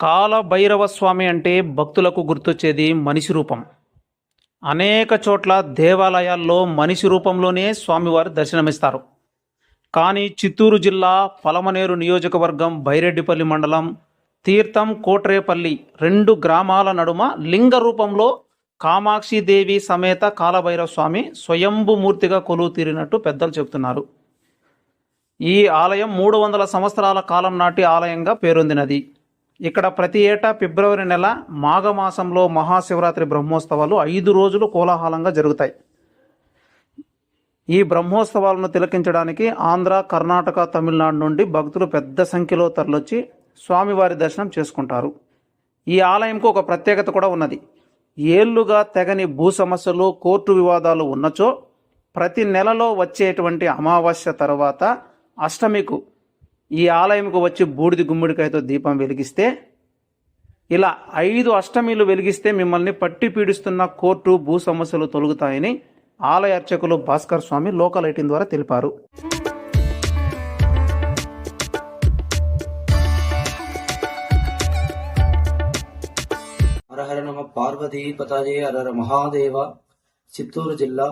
కాలభైరవ స్వామి అంటే భక్తులకు గుర్తొచ్చేది మనిషి రూపం. అనేక చోట్ల దేవాలయాల్లో మనిషి రూపంలోనే స్వామివారు దర్శనమిస్తారు. కానీ చిత్తూరు జిల్లా పలమనేరు నియోజకవర్గం బైరెడ్డిపల్లి మండలం తీర్థం కోట్రేపల్లి రెండు గ్రామాల నడుమ లింగ రూపంలో కామాక్షిదేవి సమేత కాలభైరవ స్వామి స్వయంభుమూర్తిగా కొలువు తీరినట్టు పెద్దలు చెబుతున్నారు. ఈ ఆలయం మూడు వందల సంవత్సరాల కాలం నాటి ఆలయంగా పేరొందినది. ఇక్కడ ప్రతి ఏటా ఫిబ్రవరి నెల మాఘమాసంలో మహాశివరాత్రి బ్రహ్మోత్సవాలు ఐదు రోజులు కోలాహలంగా జరుగుతాయి. ఈ బ్రహ్మోత్సవాలను తిలకించడానికి ఆంధ్ర కర్ణాటక తమిళనాడు నుండి భక్తులు పెద్ద సంఖ్యలో తరలొచ్చి స్వామివారి దర్శనం చేసుకుంటారు. ఈ ఆలయంకు ఒక ప్రత్యేకత కూడా ఉన్నది. ఏళ్ళుగా తెగని భూ సమస్యలు కోర్టు వివాదాలు ఉన్నచో ప్రతి నెలలో వచ్చేటువంటి అమావాస్య తర్వాత అష్టమికు ఈ ఆలయంకు వచ్చి బూడిది గుమ్మడికాయతో దీపం వెలిగిస్తే ఇలా ఐదు అష్టమిలు వెలిగిస్తే మిమ్మల్ని పట్టి పీడిస్తున్న కోర్టు భూ సమస్యలు తొలుగుతాయని ఆలయ అర్చకులు భాస్కర్ స్వామి లోకల్ ఐటీన్ ద్వారా తెలిపారు. హరహర నమ పార్వతీ పతాజే హరహర మహాదేవ చిత్తూరు జిల్లా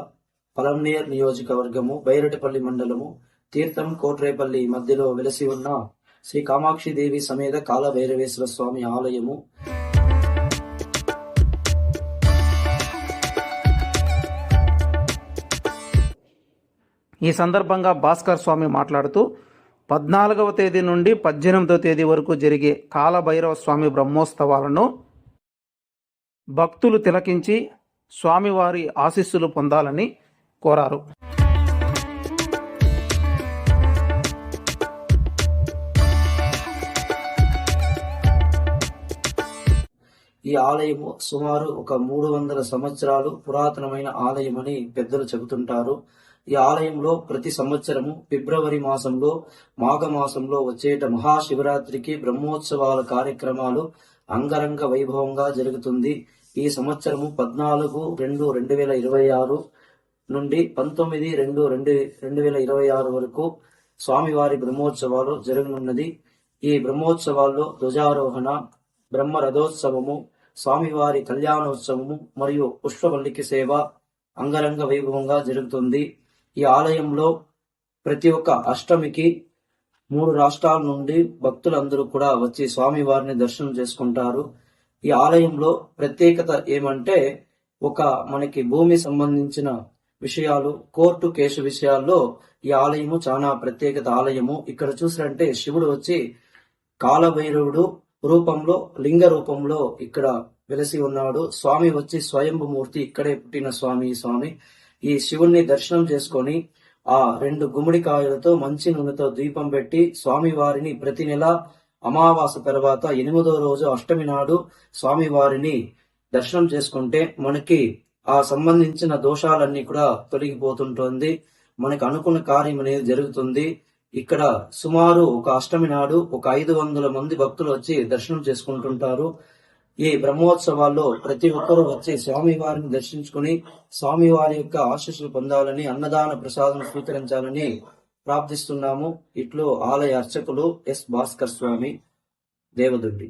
పలంనేర్ నియోజకవర్గము బైరటిపల్లి మండలము తీర్థం కోట్రేపల్లి మధ్యలో వెలసి ఉన్న శ్రీ కామాక్షి దేవి సమేత కాల భైరవేశ్వర స్వామి ఆలయము. ఈ సందర్భంగా భాస్కర్ స్వామి మాట్లాడుతూ పద్నాలుగవ తేదీ నుండి పద్దెనిమిదవ తేదీ వరకు జరిగే కాలభైరవ స్వామి బ్రహ్మోత్సవాలను భక్తులు తిలకించి స్వామివారి ఆశీస్సులు పొందాలని కోరారు. ఈ ఆలయము సుమారు ఒక మూడు వందల సంవత్సరాలు పురాతనమైన ఆలయమని పెద్దలు చెబుతుంటారు. ఈ ఆలయంలో ప్రతి సంవత్సరము ఫిబ్రవరి మాసంలో మాఘ మాసంలో వచ్చేట మహాశివరాత్రికి బ్రహ్మోత్సవాల కార్యక్రమాలు అంగరంగ వైభవంగా జరుగుతుంది. ఈ సంవత్సరము పద్నాలుగు రెండు రెండు వేల ఇరవై ఆరు నుండి పంతొమ్మిది రెండు రెండు రెండు వేల ఇరవై ఆరు వరకు స్వామివారి బ్రహ్మోత్సవాలు జరగనున్నది. ఈ బ్రహ్మోత్సవాల్లో ధ్వజారోహణ బ్రహ్మ రథోత్సవము స్వామివారి కళ్యాణోత్సవము మరియు పుష్పవల్లికి సేవ అంగరంగ వైభవంగా జరుగుతుంది. ఈ ఆలయంలో ప్రతి ఒక్క అష్టమికి మూడు రాష్ట్రాల నుండి భక్తులందరూ కూడా వచ్చి స్వామివారిని దర్శనం చేసుకుంటారు. ఈ ఆలయంలో ప్రత్యేకత ఏమంటే ఒక మనకి భూమి సంబంధించిన విషయాలు కోర్టు కేసు విషయాల్లో ఈ ఆలయము చాలా ప్రత్యేకత ఆలయము. ఇక్కడ చూసినంటే శివుడు వచ్చి కాలభైరవుడు రూపంలో లింగ రూపంలో ఇక్కడ వెలసి ఉన్నాడు. స్వామి వచ్చి స్వయంభూమూర్తి ఇక్కడే పుట్టిన స్వామి స్వామి. ఈ శివుణ్ణి దర్శనం చేసుకొని ఆ రెండు గుమ్మడికాయలతో మంచి నూనెతో దీపం పెట్టి స్వామి వారిని ప్రతి నెల అమావాస తర్వాత ఎనిమిదో రోజు అష్టమి నాడు స్వామి వారిని దర్శనం చేసుకుంటే మనకి ఆ సంబంధించిన దోషాలన్నీ కూడా తొలగిపోతుంటుంది. మనకు అనుకున్న కార్యం అనేది జరుగుతుంది. ఇక్కడ సుమారు ఒక అష్టమి నాడు ఒక ఐదు వందల మంది భక్తులు వచ్చి దర్శనం చేసుకుంటుంటారు. ఈ బ్రహ్మోత్సవాల్లో ప్రతి ఒక్కరూ వచ్చి స్వామి వారిని దర్శించుకుని స్వామి వారి యొక్క ఆశీస్సులు పొందాలని అన్నదాన ప్రసాదం స్వీకరించాలని ప్రార్థిస్తున్నాము. ఇట్లు ఆలయ అర్చకులు ఎస్ భాస్కర్ స్వామి దేవదుడ్డి